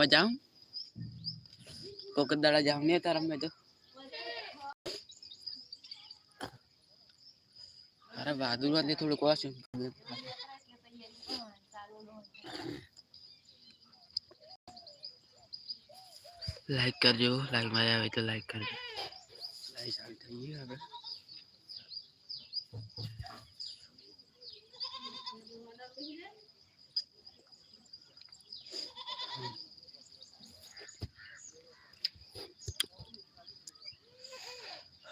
મજા કોક દાડા જાવ ને તારા અમે તો અરે વાદુરવાદ ને થોડુંક વાંચું લાઈક કરજો લાઈક મજા આવે તો લાઈક કરજો લાઈક આવી થઈ હવે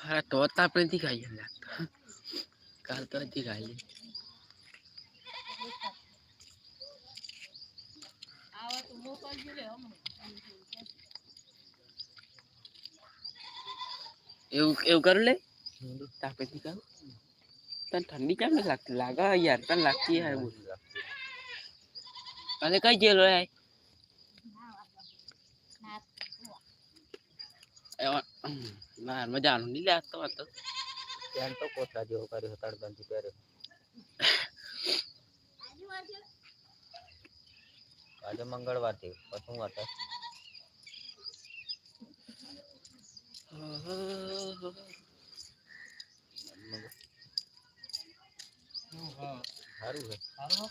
હા તો તો આપણે નથી ખાઈએ લાગતા કાલ તો નથી ખાઈએ એવું એવું કરું લે તાપેથી કરું તને ઠંડી કેમ નથી લાગતી લાગે યાર તને લાગતી યાર બોલ मार मैं जानू नहीं लिया तो मतलब यार तो कोसा जो कर होता है दंती पैर आज मंगलवार थी पसंद आता है हारू है हारू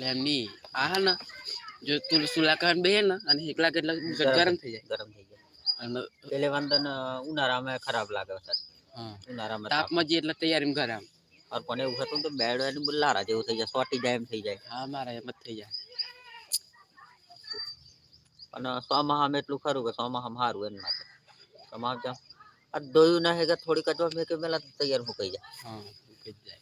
लैम नी आ न जो तुलसी लाकन बेना अन एकला के एकला गगरम થઈ જાય ગરમ થઈ જાય અને લેલે વંદા ના ઉનારા માં ખરાબ લાગો સર ઉનારા માં તાપમાં જે એટલે તૈયારી માં ગરમ અર પણ એવું હતું તો બેડવા ની બોલારા જેવું થઈ જાય સોટી જાય એમ થઈ જાય હા મારા બત થઈ જાય પણ સોમહ અમે એટલું ખરું કે સોમહ હમ હારું એના સમાજ જા અર દયો ના હેગા થોડીક જ મેક મેલા તૈયાર થઈ ગઈ હ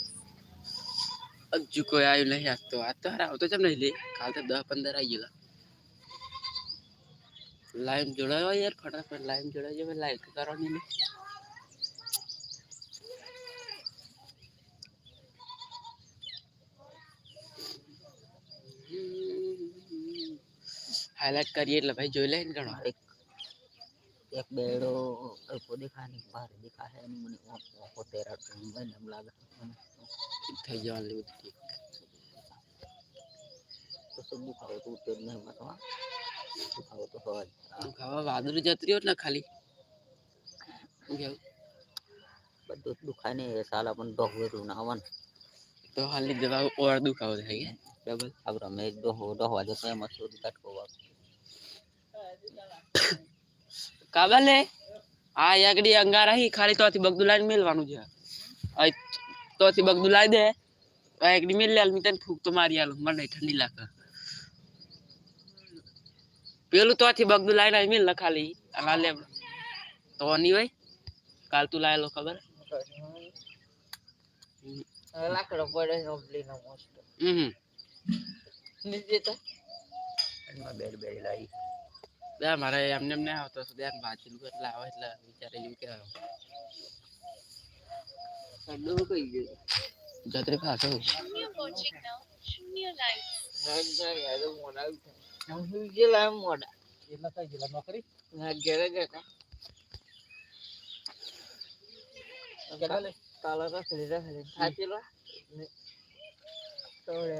હજુ કોઈ આવ્યું નહીં આજ તો આજ તો હાર આવતો ચમ નહીં લે કાલ તો દસ પંદર આવી ગયો લાઈન જોડાયો યાર ફટાફટ લાઈન જોડાઈ જાય લાઈક કરવાની નહીં હાઈલાઈટ કરીએ એટલે ભાઈ જોઈ લે ને ઘણો એક एक बेड़ो अल्पो दिखा नहीं बाहर दिखा है नहीं मने वहाँ को तेरा टाइम में नम लागा थे जा ले ठीक तो सब दिखाओ तो तेरे में मतवा दिखाओ तो हो दिखाओ वादर जत्री होत ना खाली घेऊ બધું દુખાને સાલા પણ દોહવેરું ના આવન और હાલી દવા ઓર દુખાવો થાય ડબલ આપરો મેં દોહો દોહવા જતો એમાં શોધ કાઢવો બાપ કભલે આ એકડી અંગારા હી ખાલી તો આથી બગદુલાન મેલવાનું છે આ તો આથી બગદુલા દે એકડી મેલ લે લમી તન ફુક તો મારી આલો મને ઠંડી લાગે પેલું તો આથી બગદુલાન મેલ ન ખાલી આલા લે તો ની ભાઈ કાલ તું લાયેલો ખબર હ હ લાગડો પડ્યો ઓબ્લીનો ઓસ્ટ હમ નિજે તો આ બે બે લાઈ બે મારે એમને એમ ના આવતો તો બેન વાંચેલું એટલે આવે એટલે વિચારે એવું કે સંડો કઈ ગયો જતરે ખાતો શૂન્ય વોચિંગ નાઉ શૂન્ય લાઈટ હા યાર મોડા ઉઠા હું શું ગેલા મોડા એટલે કઈ ગેલા નોકરી હા ઘેરે ગયા કાલે કાલે તો ખરી જા ખરી આ ચલો તો રે